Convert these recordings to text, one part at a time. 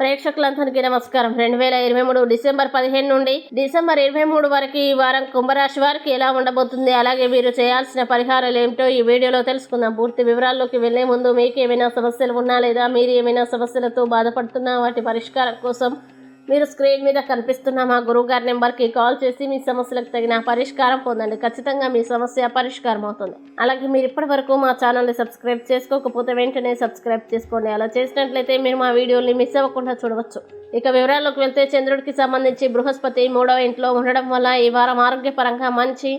ప్రేక్షకులందరికీ నమస్కారం. రెండు వేల ఇరవై మూడు డిసెంబర్ పదిహేను నుండి డిసెంబర్ ఇరవై మూడు వరకు ఈ వారం కుంభరాశి వారికి ఎలా ఉండబోతుంది అలాగే మీరు చేయాల్సిన పరిహారాలు ఏమిటో ఈ వీడియోలో తెలుసుకుందాం. పూర్తి వివరాల్లోకి వెళ్ళే ముందు మీకు ఏమైనా సమస్యలు ఉన్నా లేదా మీరు ఏమైనా సమస్యలతో బాధపడుతున్నా వాటి పరిష్కారం కోసం మీరు స్క్రీన్ మీద కనిపిస్తున్న మా గురువు గారి నెంబర్కి కాల్ చేసి మీ సమస్యలకు తగిన పరిష్కారం పొందండి. ఖచ్చితంగా మీ సమస్య పరిష్కారం అవుతుంది. అలాగే మీరు ఇప్పటి వరకు మా ఛానల్ని సబ్స్క్రైబ్ చేసుకోకపోతే వెంటనే సబ్స్క్రైబ్ చేసుకోండి. అలా చేసినట్లయితే మీరు మా వీడియోని మిస్ అవ్వకుండా చూడవచ్చు. ఇక వివరాల్లోకి వెళ్తే చంద్రుడికి సంబంధించి బృహస్పతి మూడవ ఇంట్లో ఉండడం వల్ల ఈ వారం ఆరోగ్యపరంగా మంచి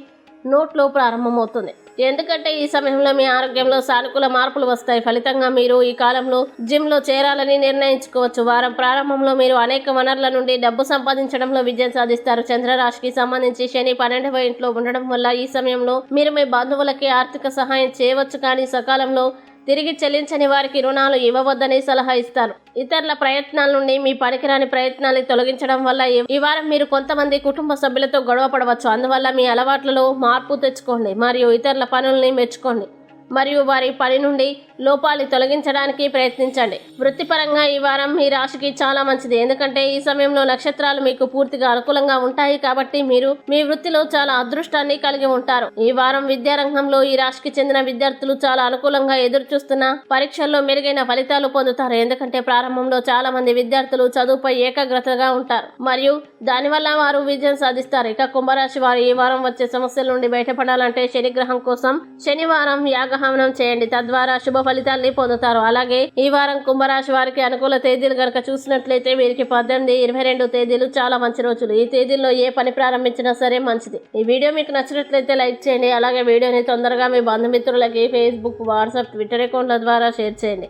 నోట్లో ప్రారంభమవుతుంది ఎందుకంటే ఈ సమయంలో మీ ఆరోగ్యంలో సానుకూల మార్పులు వస్తాయి. ఫలితంగా మీరు ఈ కాలంలో జిమ్లో చేరాలని నిర్ణయించుకోవచ్చు. వారం ప్రారంభంలో మీరు అనేక వనరుల నుండి డబ్బు సంపాదించడంలో విజయం సాధిస్తారు. చంద్రరాశికి సంబంధించి శని పన్నెండవ ఇంట్లో ఉండడం వల్ల ఈ సమయంలో మీరు మీ బంధువులకి ఆర్థిక సహాయం చేయవచ్చు. కానీ సకాలంలో తిరిగి చెల్లించని వారికి రుణాలు ఇవ్వవద్దని సలహా ఇస్తారు. ఇతరుల ప్రయత్నాల నుండి మీ పనికిరాని ప్రయత్నాలు తొలగించడం వల్ల ఈ- ఈ వారం మీరు కొంతమంది కుటుంబ సభ్యులతో గొడవ పడవచ్చు. అందువల్ల మీ అలవాట్లలో మార్పు తెచ్చుకోండి మరియు ఇతరుల పనుల్ని మెచ్చుకోండి. మరియు వారి పని నుండి లోపాలు తొలగించడానికి ప్రయత్నించండి. వృత్తిపరంగా ఈ వారం మీ రాశికి చాలా మంచిది. ఎందుకంటే ఈ సమయంలో నక్షత్రాలు మీకు పూర్తిగా అనుకూలంగా ఉంటాయి కాబట్టి మీరు మీ వృత్తిలో చాలా అదృష్టాన్ని కలిగి ఉంటారు. ఈ వారం విద్యారంగంలో ఈ రాశికి చెందిన విద్యార్థులు చాలా అనుకూలంగా ఎదురు చూస్తున్న పరీక్షల్లో మెరుగైన ఫలితాలు పొందుతారు. ఎందుకంటే ప్రారంభంలో చాలా మంది విద్యార్థులు చదువుపై ఏకాగ్రతగా ఉంటారు. మరియు దానివల్ల వారు విజయం సాధిస్తారు. ఇక కుంభరాశి వారు ఈ వారం వచ్చే సమస్యల నుండి బయటపడాలంటే శనిగ్రహం కోసం శనివారం యాగహవనం చేయండి. తద్వారా శుభ ఫలితాల్ని పొందుతారు. అలాగే ఈ వారం కుంభరాశి వారికి అనుకూల తేదీలు గనక చూసినట్లయితే వీరికి పద్దెనిమిది ఇరవై రెండు తేదీలు చాలా మంచి రోజులు. ఈ తేదీల్లో ఏ పని ప్రారంభించినా సరే మంచిది. ఈ వీడియో మీకు నచ్చినట్లయితే లైక్ చేయండి. అలాగే వీడియోని తొందరగా మీ బంధుమిత్రులకి ఫేస్బుక్ వాట్సాప్ ట్విట్టర్ అకౌంట్ల ద్వారా షేర్ చేయండి.